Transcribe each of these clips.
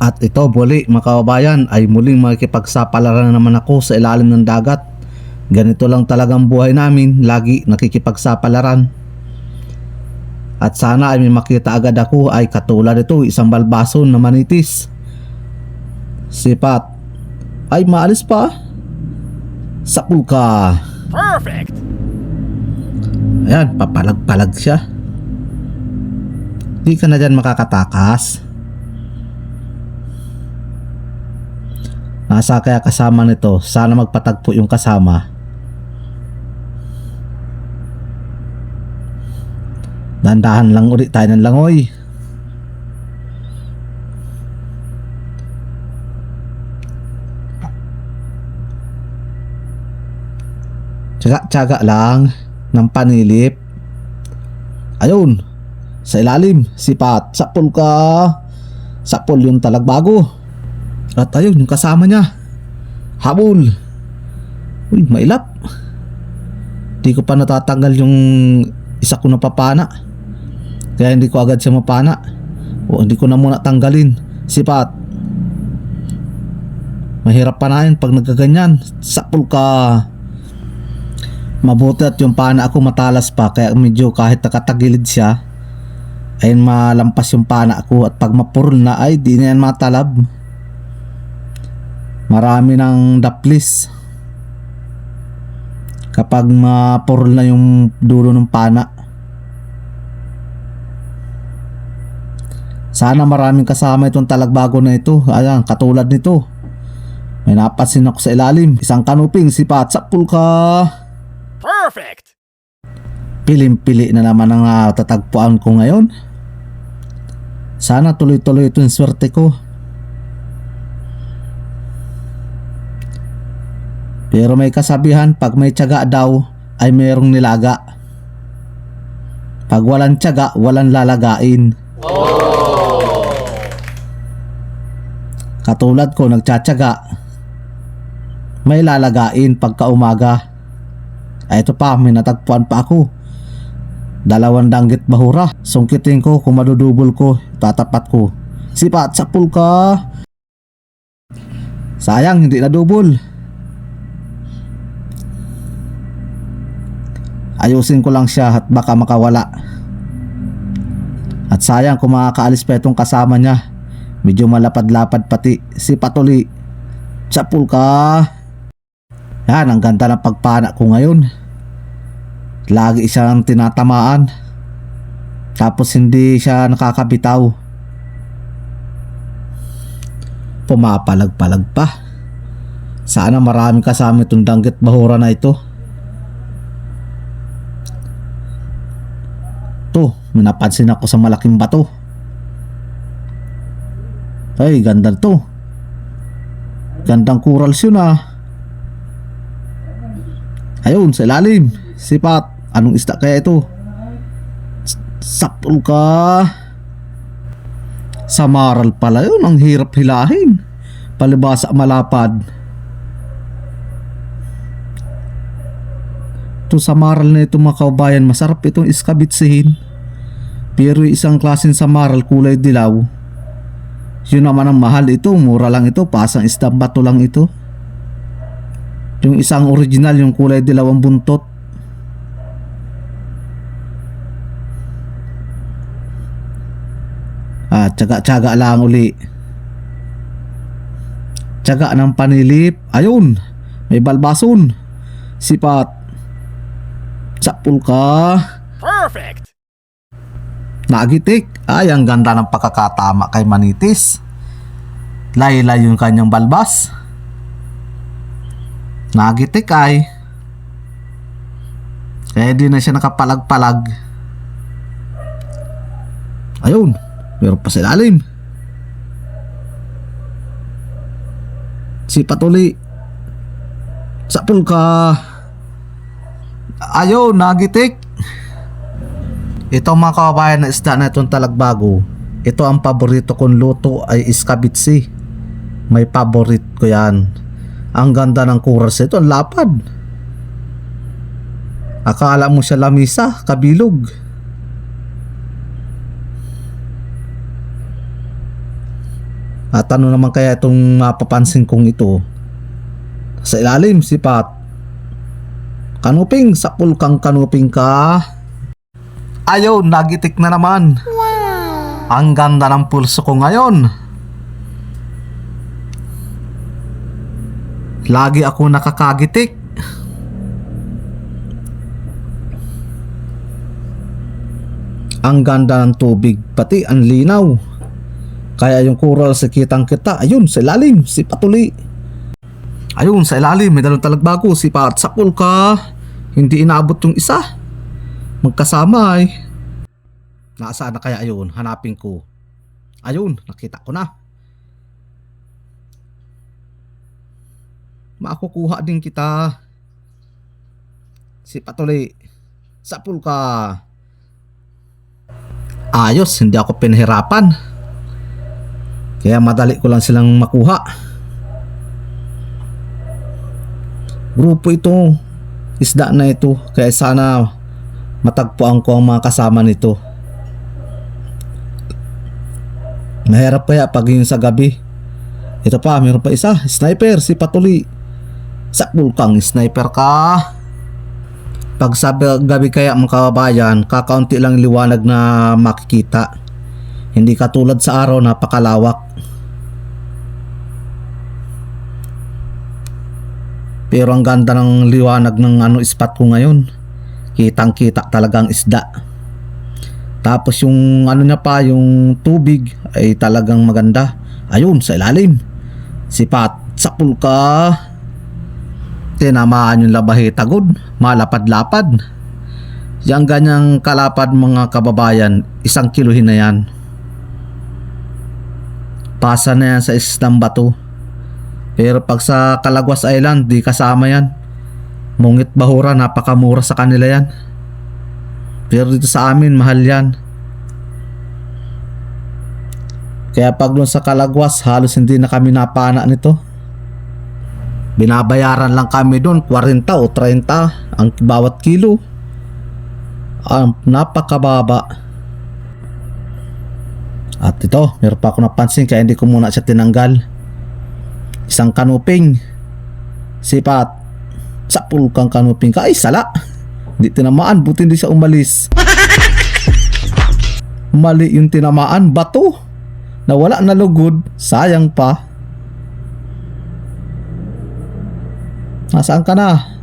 At ito muli mga kababayan ay muling makikipagsapalaran na naman ako sa ilalim ng dagat. Ganito lang talagang buhay namin, lagi nakikipagsapalaran. At sana ay may makita agad ako ay katulad ito, isang balbason na manitis. Sipat. Ay maalis pa. Sapul ka. Perfect! Ayan, papalag-palag siya. Di ka na dyan makakatakas. Nasa kaya kasama nito, sana magpatagpo yung kasama. Dandahan lang ulit tayo ng langoy. Tsaga-tsaga lang ng panilip. Ayun, sa ilalim, sipat, sapul ka. Sapul yung talagbago. At ayun, yung kasama niya. Habol. Uy, mailap. Di ko pa natatanggal yung isa ko na papana. Kaya hindi ko agad siya mapana. O hindi ko na muna tanggalin. Sipat. Mahirap pa na yun pag nagkaganyan. Sapul ka. Mabuti at yung pana ako matalas pa kaya medyo kahit nakatagilid siya ay malampas yung pana ako at pag mapurol na ay di na yan matalab. Marami ng daplis. Kapag mapurol na yung dulo ng pana. Sana maraming kasama itong talagbago na ito. Ayan, katulad nito. May napansin ako sa ilalim. Isang kanuping sipat sa pulka. Perfect! pilim-pili na naman ang ah, tatagpuan ko ngayon. Sana tuloy-tuloy ito yung swerte ko. Pero may kasabihan, pag may tiyaga daw, ay mayroong nilaga. Pag walang tiyaga, walang lalagain. Katulad ko, nagtsatsaga. May lalagain pagka umaga. Ay ito pa, may natagpuan pa ako. Dalawang danggit bahura. Sungkitin ko kung madudubol ko, tatapat ko. Sipat sa pulka. Sayang, hindi na dubol. Ayusin ko lang siya at baka makawala. At sayang kung makakaalis pa itong kasama niya. Medyo malapad-lapad pati. Si Patuli. Sa pulka. Yan, ang ganda ng pagpana ko ngayon. Lagi siyang tinatamaan. Tapos hindi siya nakakabitaw. Pumapalag-palag pa. Sana maraming kasama itong danggit bahura na ito. To, may napansin ako sa malaking bato. Ay, ganda to. Gandang corals yun ah. Ayun, sa ilalim. Sipat. Anong isda kaya ito? S- Sapul ka. Samaral pala yun. Ang hirap hilahin. Palibasa malapad. Ito samaral na ito mga kaubayan. Masarap itong iskabitsihin. Pero isang klaseng samaral kulay dilaw. Yun naman ang mahal ito. Mura lang ito. Pasang isdang bato lang ito. Yung isang original, yung kulay dilaw ang buntot. Ah, tsaga-tsaga lang uli. Tsaga ng panilip. Ayun, may balbason. Sipat. Sapul ka. Perfect! Nagitik. Ay, ang ganda ng pagkakatama kay Manitis. Laylay yung kanyang balbas. Nagitik ay. Kaya di na siya nakapalag-palag. Ayun, meron pa sa ilalim. Si Patuli. Sapul ka. Ayun, nagitik. Ito mga kababayan na isda na itong talagbago. Ito ang paborito kong luto ay iskabitsi. May paborit ko yan. Ang ganda ng kuras ito, ang lapad. Akala mo siya lamisa, kabilog. At ano naman kaya itong mapapansin kong ito? Sa ilalim, si Pat. Kanuping, sa pulkang kanuping ka. Ayaw, nagitik na naman. Ang ganda ng pulso ko ngayon. Lagi ako nakakagitik. Ang ganda ng tubig, pati ang linaw. Kaya yung coral sa kitang kita, ayun, sa ilalim, si Patuli. Ayun, sa ilalim, may dalawang talagbago, si Pat sa ka. Hindi inaabot yung isa. Magkasama eh. Nasaan na kaya ayun? Hanapin ko. Ayun, nakita ko na. Makukuha din kita. Si Patuli. Sa ka. Ayos, hindi ako pinahirapan. Kaya madali ko lang silang makuha. Grupo ito. Isda na ito. Kaya sana matagpuan ko ang mga kasama nito. Mahirap kaya pag yun sa gabi. Ito pa, meron pa isa. Sniper, si Patuli. Sakbul kang sniper ka. Pag sa gabi kaya mga kababayan, kakaunti lang liwanag na makikita. Hindi katulad sa araw napakalawak. Pero ang ganda ng liwanag ng ano spot ko ngayon. Kitang kita talagang isda. Tapos yung ano niya pa, yung tubig ay talagang maganda. Ayun, sa ilalim. Sipat, sapul ka. Tinamaan yung labahe tagod. Malapad-lapad. Yang ganyang kalapad mga kababayan, isang kiluhin na yan. Pasa na yan sa isdang bato. Pero pag sa Calagwas Island, di kasama yan. Mungit bahura, napakamura sa kanila yan. Pero dito sa amin, mahal yan. Kaya pag doon sa Calagwas, halos hindi na kami napana nito. Binabayaran lang kami doon, 40 o 30 ang bawat kilo. Ang napakababa. At ito, meron pa ako napansin kaya hindi ko muna siya tinanggal. Isang kanuping. Sipat. Sa pulkang kanuping ka. Ay, sala. Hindi tinamaan. Buti hindi siya umalis. Mali yung tinamaan. Bato. Nawala na lugod. Sayang pa. Nasaan ka na?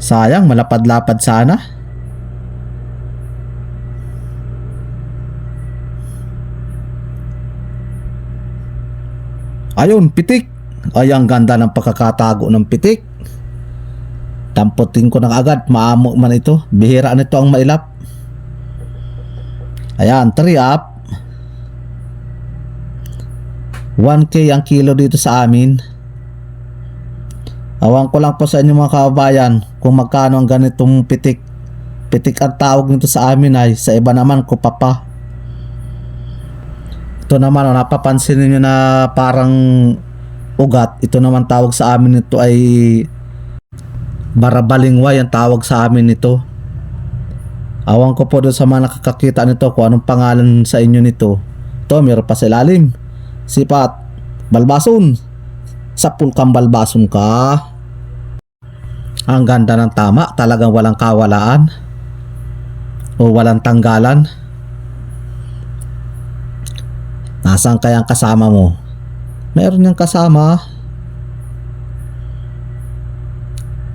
Sayang, malapad-lapad sana. Ayun, pitik. Ay, ang ganda ng pagkakatago ng pitik. Tampotin ko na agad. Maamo man ito. Bihira nito ang mailap. Ayan, 3 up. 1K ang kilo dito sa amin. Awan ko lang po sa inyo mga kababayan kung magkano ang ganitong pitik. Pitik ang tawag nito sa amin ay sa iba naman kupapa. Ito naman, oh, napapansin niyo na parang ugat. Ito naman tawag sa amin nito ay barabalingway ang tawag sa amin nito. Awan ko po doon sa mga nakakakita nito kung anong pangalan sa inyo nito. Ito, meron pa sa ilalim. Sipat, balbason. Sa pulkang balbason ka. Ang ganda ng tama, talagang walang kawalaan. O walang tanggalan. Nasaan kaya ang kasama mo? Meron niyang kasama.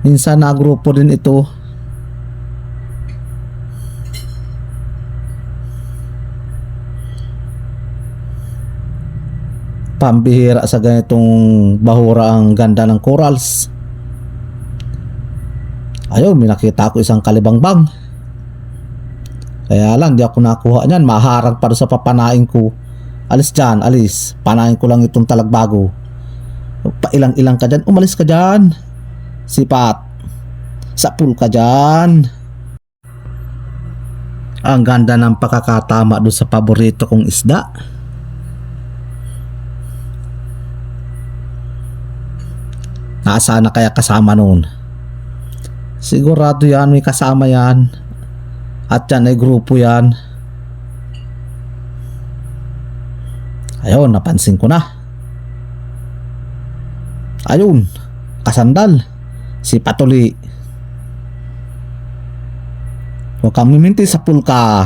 Minsan na grupo din ito. Pambihira sa ganitong bahura ang ganda ng corals. Ayun, may nakita ko isang kalibangbang. Kaya lang, di ako nakuha niyan. Maharang para sa papanain ko. Alis dyan, alis. Panain ko lang itong talagbago. Pailang-ilang ka dyan. Umalis ka dyan. Sipat. Sapul ka dyan. Ang ganda ng pakakatama doon sa paborito kong isda. Nasaan na kaya kasama noon? Sigurado yan, may kasama yan. At yan ay grupo yan. Ayun, napansin ko na. Ayun, kasandal. Si Patuli. Huwag kang miminti sa pulka.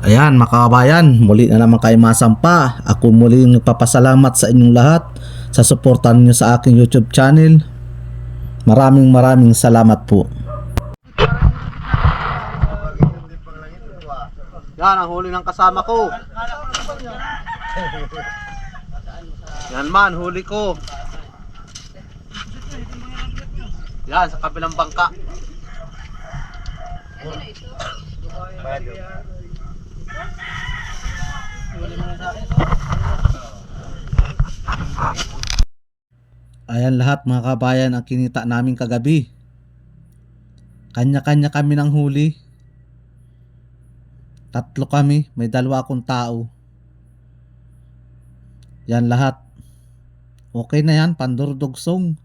Ayan, mga kababayan, muli na naman kayo masampa. Ako muli nagpapasalamat sa inyong lahat sa suportan niyo sa aking YouTube channel. Maraming maraming salamat po. Yan ang huli ng kasama ko. Yan man, huli ko. Yan, sa kabilang bangka. Ayan lahat mga kabayan ang kinita namin kagabi. Kanya-kanya kami ng huli. Tatlo kami, may dalawa akong tao. Yan lahat. Okay na yan, pandurdugsong.